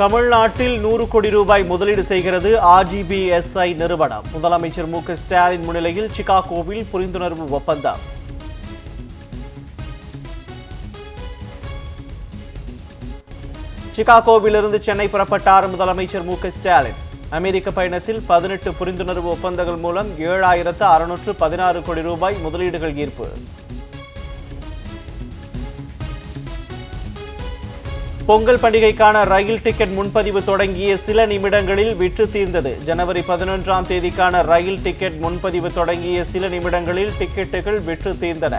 தமிழ்நாட்டில் நூறு கோடி ரூபாய் முதலீடு செய்கிறது ஆர்ஜிபிஎஸ்ஐ நிறுவனம். முதலமைச்சர் மு க ஸ்டாலின் முன்னிலையில் சிகாகோவில் புரிந்துணர்வு ஒப்பந்தம். சிகாகோவிலிருந்து சென்னை புறப்பட்டார் முதலமைச்சர் மு க ஸ்டாலின். அமெரிக்க பயணத்தில் பதினெட்டு புரிந்துணர்வு ஒப்பந்தங்கள் மூலம் ஏழாயிரத்து அறுநூற்று பதினாறு கோடி ரூபாய் முதலீடுகள் ஈர்ப்பு. பொங்கல் பண்டிகைக்கான ரயில் டிக்கெட் முன்பதிவு தொடங்கிய சில நிமிடங்களில் விற்று தீர்ந்தது. ஜனவரி பதினொன்றாம் தேதிக்கான ரயில் டிக்கெட் முன்பதிவு தொடங்கிய சில நிமிடங்களில் டிக்கெட்டுகள் விற்று தீர்ந்தன.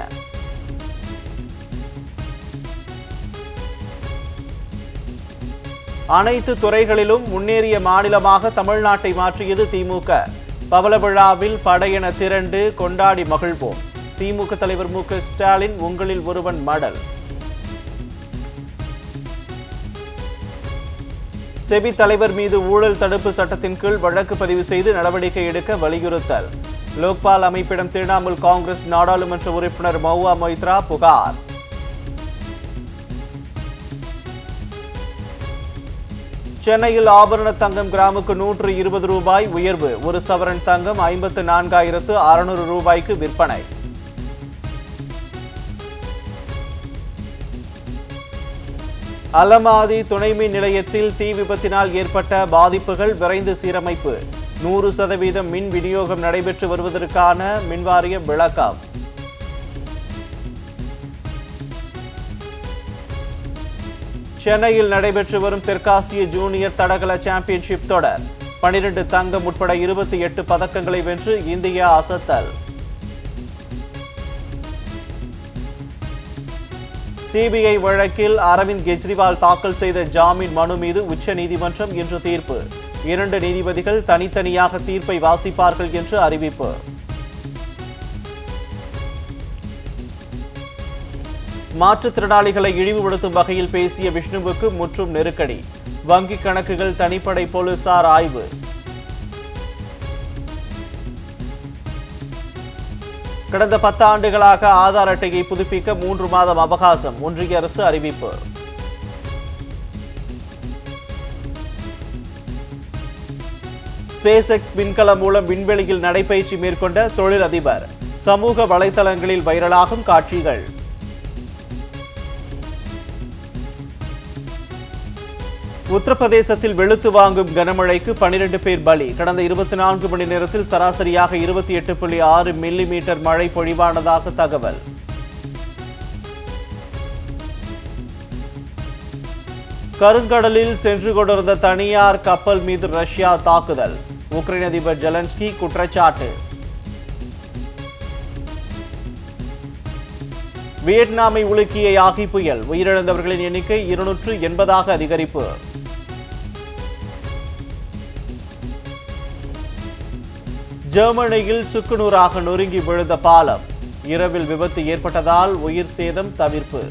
அனைத்து துறைகளிலும் முன்னேறிய மாநிலமாக தமிழ்நாட்டை மாற்றியது திமுக. பவள விழாவில் படையென திரண்டு கொண்டாடி மகிழ்வோம். திமுக தலைவர் மு க ஸ்டாலின் உங்களில் ஒருவன் மடல். செபி தலைவர் மீது ஊழல் தடுப்பு சட்டத்தின் கீழ் வழக்கு பதிவு செய்து நடவடிக்கை எடுக்க வலியுறுத்தல். லோக்பால் அமைப்பிடம் திரிணாமுல் காங்கிரஸ் நாடாளுமன்ற உறுப்பினர் மௌவா மொய்த்ரா புகார். சென்னையில் ஆபரண தங்கம் கிராமுக்கு நூற்று இருபது ரூபாய் உயர்வு ஒரு சவரன் தங்கம் ஐம்பத்து நான்காயிரத்து அறுநூறு ரூபாய்க்கு விற்பனை. அலமாதி துணை மின் நிலையத்தில் தீ விபத்தினால் ஏற்பட்ட பாதிப்புகள் விரைந்து சீரமைப்பு. நூறு சதவீதம் மின் விநியோகம் நடைபெற்று வருவதற்கான மின்வாரிய விளக்கம். சென்னையில் நடைபெற்று வரும் தெற்காசிய ஜூனியர் தடகள சாம்பியன்ஷிப் தொடர். பனிரெண்டு தங்கம் உட்பட இருபத்தி எட்டு பதக்கங்களை வென்று இந்தியா அசத்தல். சிபிஐ வழக்கில் அரவிந்த் கெஜ்ரிவால் தாக்கல் செய்த ஜாமீன் மனு மீது உச்சநீதிமன்றம் இன்று தீர்ப்பு. இரண்டு நீதிபதிகள் தனித்தனியாக தீர்ப்பை வாசிப்பார்கள் என்று அறிவிப்பு. மாற்றுத்திறனாளிகளை இழிவுபடுத்தும் வகையில் பேசிய விஷ்ணுவுக்கு முற்றும் நெருக்கடி. வங்கிக் கணக்குகள் தனிப்படை போலீசார் ஆய்வு. கடந்த பத்து ஆண்டுகளாக ஆதார் அட்டையை புதுப்பிக்க மூன்று மாதம் அவகாசம் ஒன்றிய அரசு அறிவிப்பு. ஸ்பேஸ் எக்ஸ் விண்கலம் மூலம் விண்வெளியில் நடைபயிற்சி மேற்கொண்ட தொழிலதிபர் சமூக வலைதளங்களில் வைரலாகும் காட்சிகள். உத்தரப்பிரதேசத்தில் வெளுத்து வாங்கும் கனமழைக்கு பனிரெண்டு பேர் பலி. கடந்த இருபத்தி நான்கு மணி நேரத்தில் சராசரியாக இருபத்தி எட்டு புள்ளி ஆறு மில்லி மீட்டர் மழை பொழிவானதாக தகவல். கருங்கடலில் சென்று கொண்டிருந்த தனியார் கப்பல் மீது ரஷ்யா தாக்குதல். உக்ரைன் அதிபர் ஜெலன்ஸ்கி குற்றச்சாட்டு. வியட்நாமை உலுக்கிய யாகி புயல். உயிரிழந்தவர்களின் எண்ணிக்கை இருநூற்று எண்பதாக அதிகரிப்பு. ஜெர்மனியில் சுக்குநூறாக நொறுங்கி விழுந்த பாலம். இரவில் விபத்து ஏற்பட்டதால் உயிர் சேதம் தவிர்ப்பு.